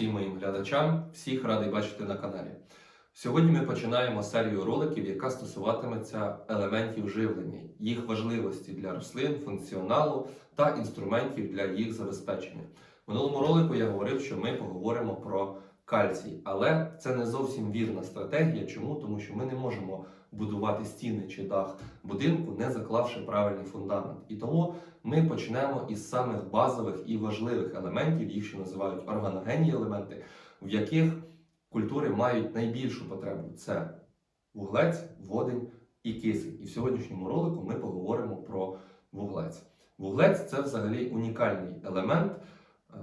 всім моїм глядачам. Всіх радий бачити на каналі. Сьогодні ми починаємо серію роликів, яка стосуватиметься елементів живлення, їх важливості для рослин, функціоналу та інструментів для їх забезпечення. В минулому ролику я говорив, що ми поговоримо про кальцій, але це не зовсім вірна стратегія. Чому? Тому що ми не можемо будувати стіни чи дах будинку, не заклавши правильний фундамент. І тому ми почнемо із самих базових і важливих елементів, їх ще називають органогенні елементи, в яких культури мають найбільшу потребу: це вуглець, водень і кисень. І в сьогоднішньому ролику ми поговоримо про вуглець. Вуглець це взагалі унікальний елемент е,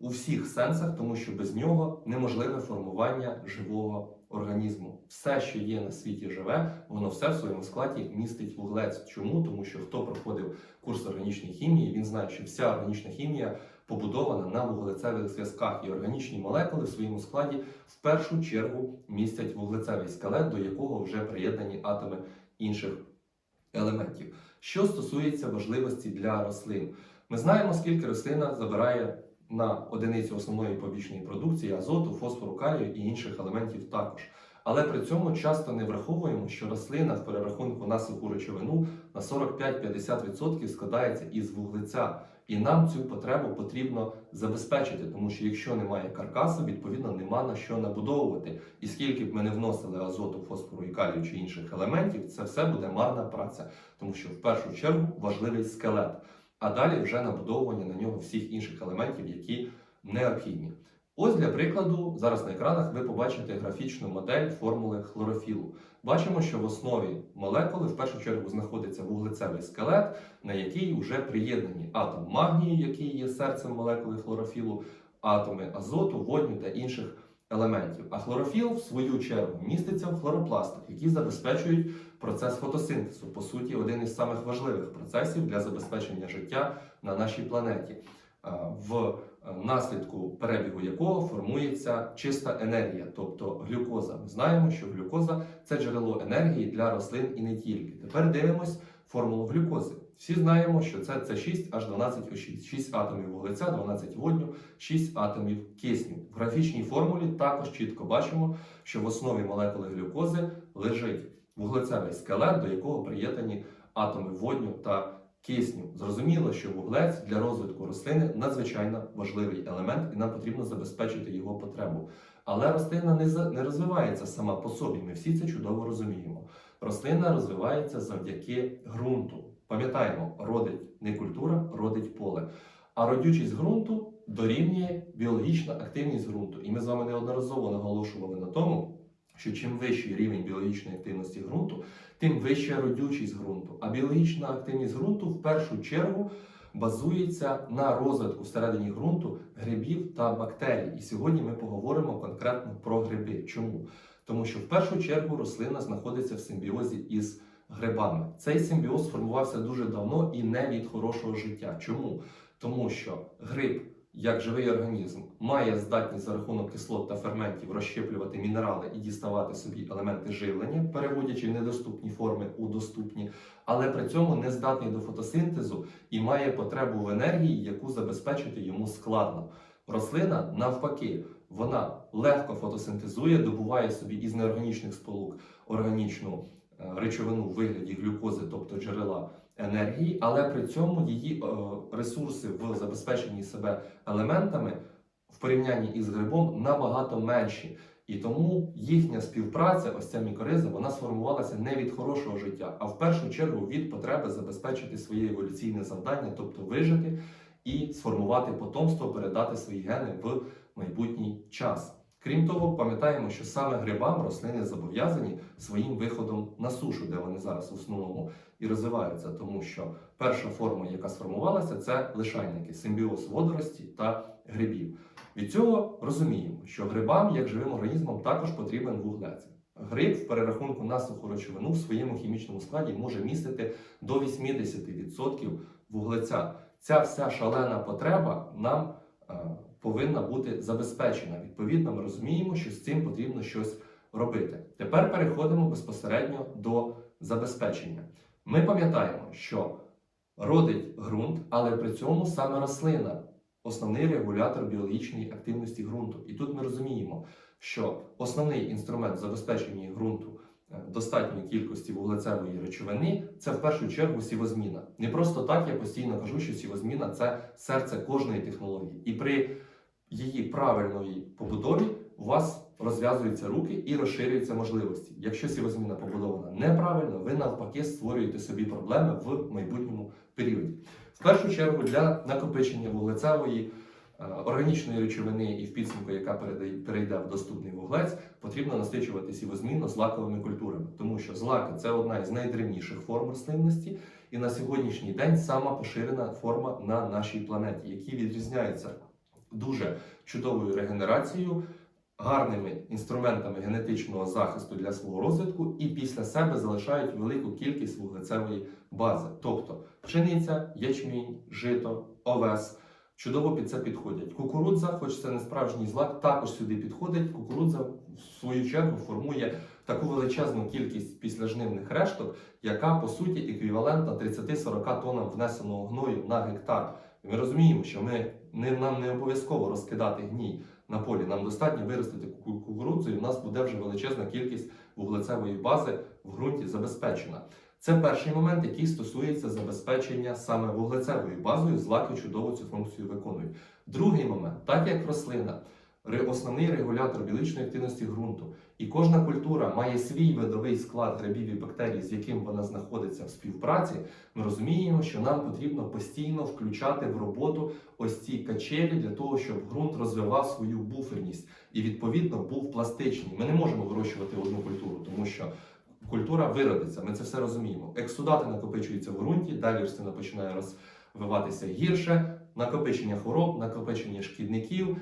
у всіх сенсах, тому що без нього неможливе формування живого організму. Все, що є на світі живе, воно все в своєму складі містить вуглець. Чому? Тому що хто проходив курс органічної хімії, він знає, що вся органічна хімія побудована на вуглецевих зв'язках, і органічні молекули в своєму складі в першу чергу містять вуглецевий скелет, до якого вже приєднані атоми інших елементів. Що стосується важливості для рослин, ми знаємо, скільки рослина забирає на одиницю основної побічної продукції азоту, фосфору, калію і інших елементів також. Але при цьому часто не враховуємо, що рослина в перерахунку на суху речовину на 45-50% складається із вуглеця, і нам цю потребу потрібно забезпечити, тому що якщо немає каркасу, відповідно нема на що набудовувати. І скільки б ми не вносили азоту, фосфору і калію чи інших елементів, це все буде марна праця, тому що в першу чергу важливий скелет, а далі вже набудовування на нього всіх інших елементів, які необхідні. Ось для прикладу, зараз на екранах ви побачите графічну модель формули хлорофілу. Бачимо, що в основі молекули в першу чергу знаходиться вуглецевий скелет, на який вже приєднані атом магнію, який є серцем молекули хлорофілу, атоми азоту, водню та інших елементів. А хлорофіл, в свою чергу, міститься в хлоропластах, які забезпечують процес фотосинтезу. По суті, один із самих важливих процесів для забезпечення життя на нашій планеті. В наслідку перебігу якого формується чиста енергія, тобто глюкоза. Ми знаємо, що глюкоза це джерело енергії для рослин і не тільки. Тепер дивимось формулу глюкози. Всі знаємо, що це С6 H12O6, 6 атомів вуглеця, 12 водню, 6 атомів кисню. В графічній формулі також чітко бачимо, що в основі молекули глюкози лежить вуглецевий скелет, до якого приєднані атоми водню та кисню. Зрозуміло, що вуглець для розвитку рослини надзвичайно важливий елемент, і нам потрібно забезпечити його потребу. Але рослина не, розвивається сама по собі. Ми всі це чудово розуміємо. Рослина розвивається завдяки ґрунту. Пам'ятаємо, родить не культура, родить поле. А родючість ґрунту дорівнює біологічна активність ґрунту. І ми з вами неодноразово наголошували на тому, що чим вищий рівень біологічної активності ґрунту, тим вища родючість ґрунту. А біологічна активність ґрунту в першу чергу базується на розвитку всередині ґрунту грибів та бактерій. І сьогодні ми поговоримо конкретно про гриби. Чому? Тому що в першу чергу рослина знаходиться в симбіозі із грибами. Цей симбіоз сформувався дуже давно і не від хорошого життя. Чому? Тому що гриб, як живий організм, має здатність за рахунок кислот та ферментів розщеплювати мінерали і діставати собі елементи живлення, переводячи недоступні форми у доступні, але при цьому не здатний до фотосинтезу і має потребу в енергії, яку забезпечити йому складно. Рослина навпаки, вона легко фотосинтезує, добуває собі із неорганічних сполук органічну речовину в вигляді глюкози, тобто джерела енергії, але при цьому її е, ресурси в забезпеченні себе елементами в порівнянні із грибом набагато менші. І тому їхня співпраця, ось ця мікориза, вона сформувалася не від хорошого життя, а в першу чергу від потреби забезпечити своє еволюційне завдання, тобто вижити і сформувати потомство, передати свої гени в майбутній час. Крім того, пам'ятаємо, що саме грибам рослини зобов'язані своїм виходом на сушу, де вони зараз в основному і розвиваються, тому що перша форма, яка сформувалася, це лишайники, симбіоз водорості та грибів. Від цього розуміємо, що грибам, як живим організмам, також потрібен вуглець. Гриб в перерахунку на суху речовину в своєму хімічному складі може містити до 80% вуглеця. Ця вся шалена потреба нам е, повинна бути забезпечена. Відповідно, ми розуміємо, що з цим потрібно щось робити. Тепер переходимо безпосередньо до забезпечення. Ми пам'ятаємо, що родить ґрунт, але при цьому саме рослина основний регулятор біологічної активності ґрунту. І тут ми розуміємо, що основний інструмент забезпечення ґрунту е, достатньої кількості вуглецевої речовини це в першу чергу сівозміна. Не просто так я постійно кажу, що сівозміна це серце кожної технології. І при її правильної побудові у вас розв'язуються руки і розширюються можливості. Якщо сівозміна побудована неправильно, ви навпаки створюєте собі проблеми в майбутньому періоді. В першу чергу для накопичення вуглецевої е, органічної речовини і в підсумку, яка перейде в доступний вуглець, потрібно насичувати сівозміну злаковими культурами, тому що злаки це одна із найдревніших форм рослинності, і на сьогоднішній день сама поширена форма на нашій планеті, які відрізняються дуже чудовою регенерацією, гарними інструментами генетичного захисту для свого розвитку, і після себе залишають велику кількість вуглецевої бази, тобто пшениця, ячмінь, жито, овес. Чудово під це підходять. Кукурудза, хоч це не справжній злак, також сюди підходить. Кукурудза в свою чергу формує таку величезну кількість післяжнивних решток, яка по суті еквівалентна 30-40 тоннам внесеного гною на гектар. І ми розуміємо, що ми не нам не обов'язково розкидати гній на полі. Нам достатньо виростити ку- кукурудзу, і в нас буде вже величезна кількість вуглецевої бази в ґрунті забезпечена. Це перший момент, який стосується забезпечення саме вуглецевою базою. Злаки чудово цю функцію виконують. Другий момент, так як рослина, основний регулятор біологічної активності ґрунту, і кожна культура має свій видовий склад грибів і бактерій, з яким вона знаходиться в співпраці, ми розуміємо, що нам потрібно постійно включати в роботу ось ці качелі для того, щоб ґрунт розвивав свою буферність і відповідно був пластичний. Ми не можемо вирощувати одну культуру, тому що культура виродиться. Ми це все розуміємо. Ексудати накопичуються в ґрунті, далі рослина починає розвиватися гірше, накопичення хвороб, накопичення шкідників.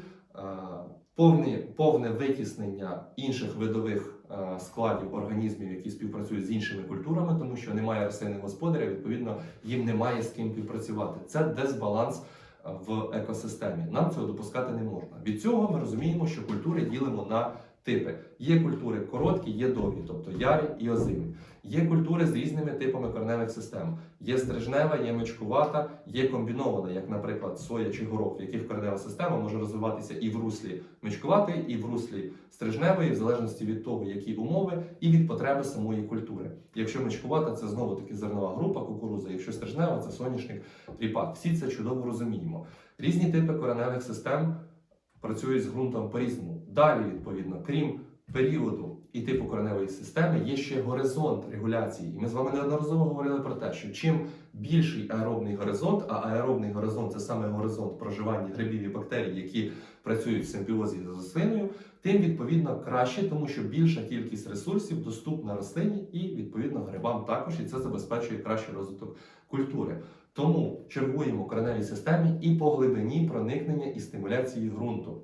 Повне, повне витіснення інших видових е, складів організмів, які співпрацюють з іншими культурами, тому що немає рослинних господаря, відповідно, їм немає з ким співпрацювати. Це дисбаланс е, в екосистемі. Нам цього допускати не можна. Від цього ми розуміємо, що культури ділимо на типи. Є культури короткі, є довгі, тобто ярі і озимі. Є культури з різними типами кореневих систем. Є стрижнева, є мечкувата, є комбінована, як, наприклад, соя чи горох, в яких коренева система може розвиватися і в руслі мечкуватої, і в руслі стрижневої, в залежності від того, які умови, і від потреби самої культури. Якщо мечкувата, це знову таки зернова група кукурудза, якщо стрижнева, це соняшник ріпак. Всі це чудово розуміємо. Різні типи кореневих систем працюють з ґрунтом по-різному. Далі, відповідно, крім періоду і типу кореневої системи, є ще горизонт регуляції. І ми з вами неодноразово говорили про те, що чим більший аеробний горизонт, а аеробний горизонт це саме горизонт проживання грибів і бактерій, які працюють в симбіозі з рослиною, тим відповідно краще, тому що більша кількість ресурсів доступна рослині і відповідно грибам також, і це забезпечує кращий розвиток культури. Тому чергуємо кореневій системі і по глибині проникнення і стимуляції ґрунту.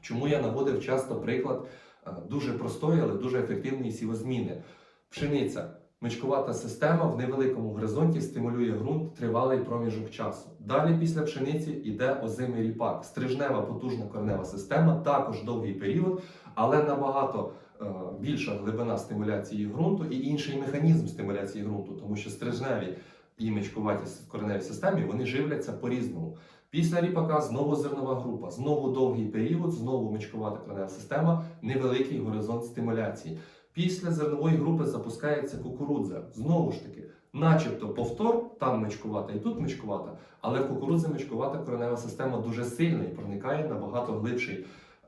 Чому я наводив часто приклад е, дуже простої, але дуже ефективної сівозміни. Пшениця. Мичкувата система в невеликому горизонті стимулює ґрунт тривалий проміжок часу. Далі після пшениці йде озимий ріпак. Стрижнева потужна коренева система, також довгий період, але набагато е, більша глибина стимуляції ґрунту і інший механізм стимуляції ґрунту, тому що стрижневі і мечкуваті кореневі системі вони живляться по-різному. Після ріпака знову зернова група, знову довгий період, знову мечкувата коренева система, невеликий горизонт стимуляції. Після зернової групи запускається кукурудза. Знову ж таки, начебто повтор, там мечкувата і тут мечкувата, але в кукурудзі мечкувата коренева система дуже сильна і проникає набагато глибший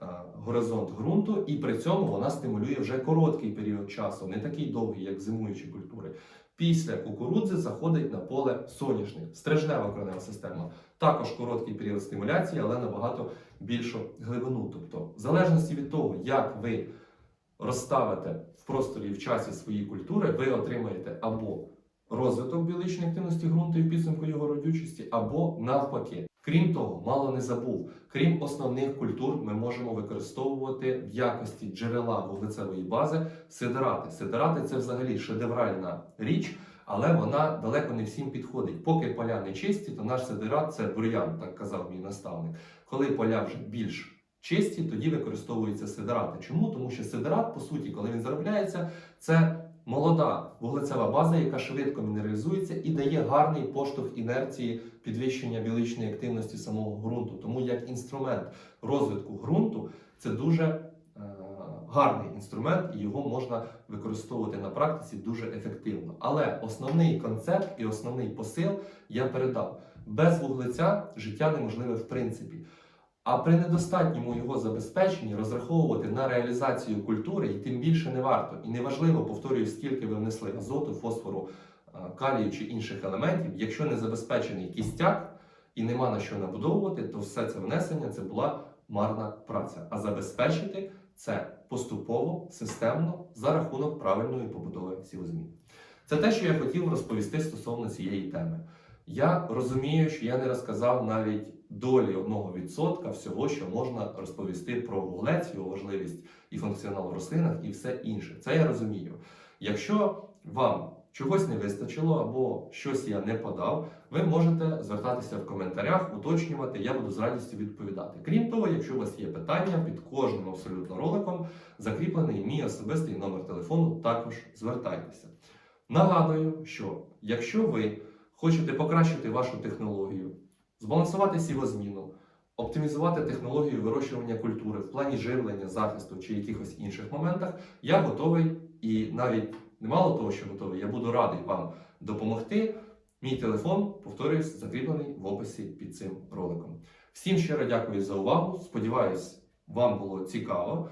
е, горизонт ґрунту, і при цьому вона стимулює вже короткий період часу, не такий довгий, як зимуючі культури. Після кукурудзи заходить на поле соняшник, стрижнева коренева система. Також короткий період стимуляції, але набагато більшу глибину. Тобто, в залежності від того, як ви розставите в просторі в часі свої культури, ви отримаєте або розвиток біологічної активності ґрунту і підсумку його родючості, або навпаки. Крім того, мало не забув, крім основних культур, ми можемо використовувати в якості джерела вуглецевої бази сидерати. Сидерати це взагалі шедевральна річ, але вона далеко не всім підходить. Поки поля не чисті, то наш сидерат це бур'ян, так казав мій наставник. Коли поля вже більш чисті, тоді використовуються сидерати. Чому? Тому що сидерат, по суті, коли він заробляється, це молода вуглецева база, яка швидко мінералізується і дає гарний поштовх інерції підвищення біологічної активності самого ґрунту. Тому як інструмент розвитку ґрунту це дуже е, гарний інструмент, і його можна використовувати на практиці дуже ефективно. Але основний концепт і основний посил я передав. Без вуглеця життя неможливе в принципі. А при недостатньому його забезпеченні розраховувати на реалізацію культури і тим більше не варто. І неважливо, повторюю, скільки ви внесли азоту, фосфору, е, калію чи інших елементів. Якщо не забезпечений кістяк і нема на що набудовувати, то все це внесення це була марна праця. А забезпечити це поступово, системно за рахунок правильної побудови сівозмін. Це те, що я хотів розповісти стосовно цієї теми. Я розумію, що я не розказав навіть долі одного відсотка всього, що можна розповісти про вуглець, його важливість і функціонал в рослинах, і все інше. Це я розумію. Якщо вам чогось не вистачило або щось я не подав, ви можете звертатися в коментарях, уточнювати, я буду з радістю відповідати. Крім того, якщо у вас є питання, під кожним абсолютно роликом закріплений мій особистий номер телефону, також звертайтеся. Нагадую, що якщо ви хочете покращити вашу технологію, збалансувати сівозміну, оптимізувати технологію вирощування культури в плані живлення, захисту чи якихось інших моментах, я готовий і навіть немало того, що готовий, я буду радий вам допомогти. Мій телефон, повторюсь, закріплений в описі під цим роликом. Всім щиро дякую за увагу. Сподіваюсь, вам було цікаво.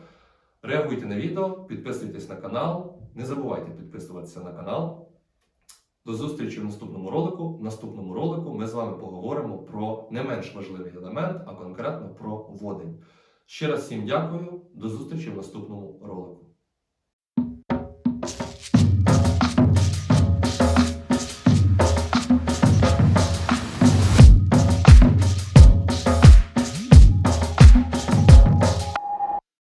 Реагуйте на відео, підписуйтесь на канал. Не забувайте підписуватися на канал. До зустрічі в наступному ролику. В наступному ролику ми з вами поговоримо про не менш важливий елемент, а конкретно про водень. Ще раз всім дякую. До зустрічі в наступному ролику.